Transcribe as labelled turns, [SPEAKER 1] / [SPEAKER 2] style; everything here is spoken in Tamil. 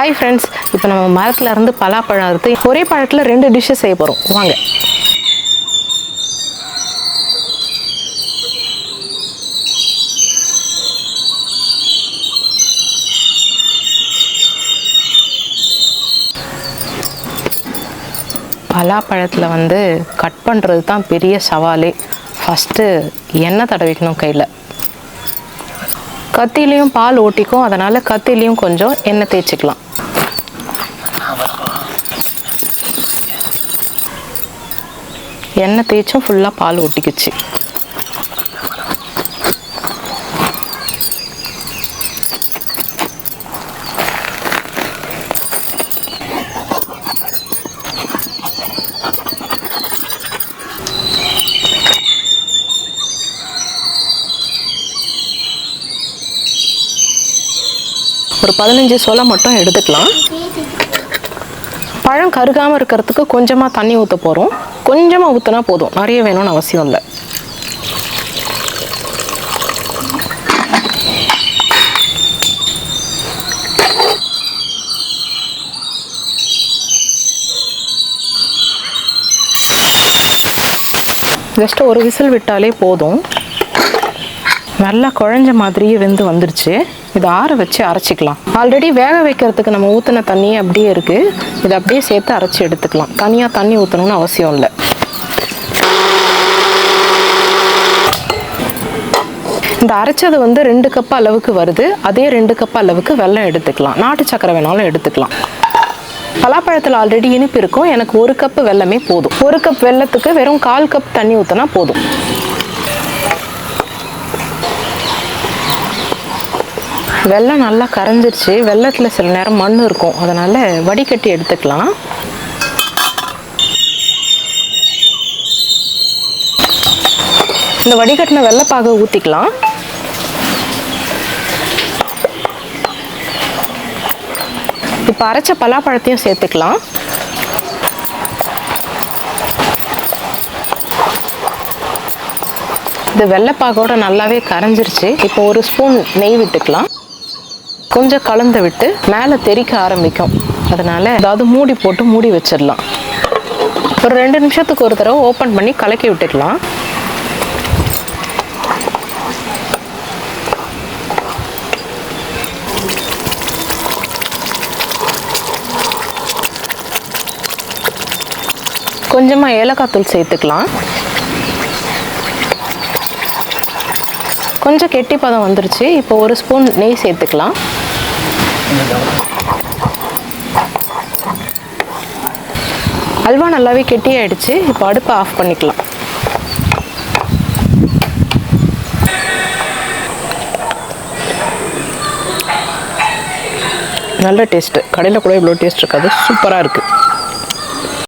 [SPEAKER 1] ஹாய் ஃப்ரெண்ட்ஸ் இப்போ நம்ம மரத்துல இருந்து பலாப்பழம் அறுத்து ஒரே பழத்தில் ரெண்டு டிஷ்ஷஸ் செய்ய போகிறோம் வாங்க. பலாப்பழத்தில் வந்து கட் பண்ணுறது தான் பெரிய சவாலே. ஃபஸ்ட்டு எண்ணெய் தடவிக்கணும் கையில். கத்திலையும் பால் ஓட்டிக்கும் அதனால் கத்திலையும் கொஞ்சம் எண்ணெய் தேய்ச்சிக்கலாம். எண்ணெய் தேய்ச்சும் ஃபுல்லாக பால் ஒட்டிக்குச்சு ஒரு பதினஞ்சு சோளம் மட்டும் எடுத்துக்கலாம். பழம் கருகாமல் இருக்கிறதுக்கு கொஞ்சமாக தண்ணி ஊற்ற போகிறோம் கொஞ்சமாக ஊற்றினா போதும். நிறைய வேணும்னு அவசியம் இல்லை. ஜஸ்ட் ஒரு விசில் விட்டாலே போதும். நல்லா குழஞ்ச மாதிரியே வெந்து வந்துருச்சு. இதை ஆற வச்சு அரைச்சிக்கலாம். ஆல்ரெடி வேக வைக்கிறதுக்கு நம்ம ஊற்றின தண்ணியே அப்படியே இருக்குது இதை அப்படியே சேர்த்து அரைச்சி எடுத்துக்கலாம். தனியாக தண்ணி ஊற்றணும்னு அவசியம் இல்லை. இந்த அரைச்சது வந்து ரெண்டு கப் அளவுக்கு வருது. அதே ரெண்டு கப் அளவுக்கு வெல்லம் எடுத்துக்கலாம். நாட்டு சக்கரை வேணாலும் எடுத்துக்கலாம். பலாப்பழத்தில் ஆல்ரெடி இனிப்பு இருக்கும். எனக்கு ஒரு கப் வெல்லமே போதும். ஒரு கப் வெல்லத்துக்கு வெறும் கால் கப் தண்ணி ஊற்றினா போதும். வெள்ளம் நல்லா கரைஞ்சிருச்சு. வெள்ளத்தில் சில நேரம் மண் இருக்கும். அதனால் வடிகட்டி எடுத்துக்கலாம். இந்த வடிகட்டின வெள்ளைப்பாக ஊற்றிக்கலாம் இப்போ அரைச்ச பலாப்பழத்தையும் சேர்த்துக்கலாம். இது வெள்ளைப்பாகோட நல்லாவே கரைஞ்சிருச்சு. இப்போ ஒரு ஸ்பூன் நெய் விட்டுக்கலாம். கொஞ்சம் கலந்து விட்டு மேலே தெறிக்க ஆரம்பிக்கும். அதனால அதாவது மூடி போட்டு மூடி வச்சிடலாம். ஒரு ரெண்டு நிமிஷத்துக்கு ஒரு தடவை ஓப்பன் பண்ணி கலக்கி விட்டுக்கலாம் கொஞ்சமாக ஏலக்காய் தூள் சேர்த்துக்கலாம். கொஞ்சம் கெட்டி பதம் வந்துருச்சு. இப்போ ஒரு ஸ்பூன் நெய் சேர்த்துக்கலாம். அல்வா நல்லாவே கெட்டி ஆயிடுச்சு. இப்போ அடுப்பை ஆஃப் பண்ணிக்கலாம். நல்ல டேஸ்ட்டு. கடையில் கூட இவ்வளோ டேஸ்ட் இருக்காது. சூப்பராக இருக்குது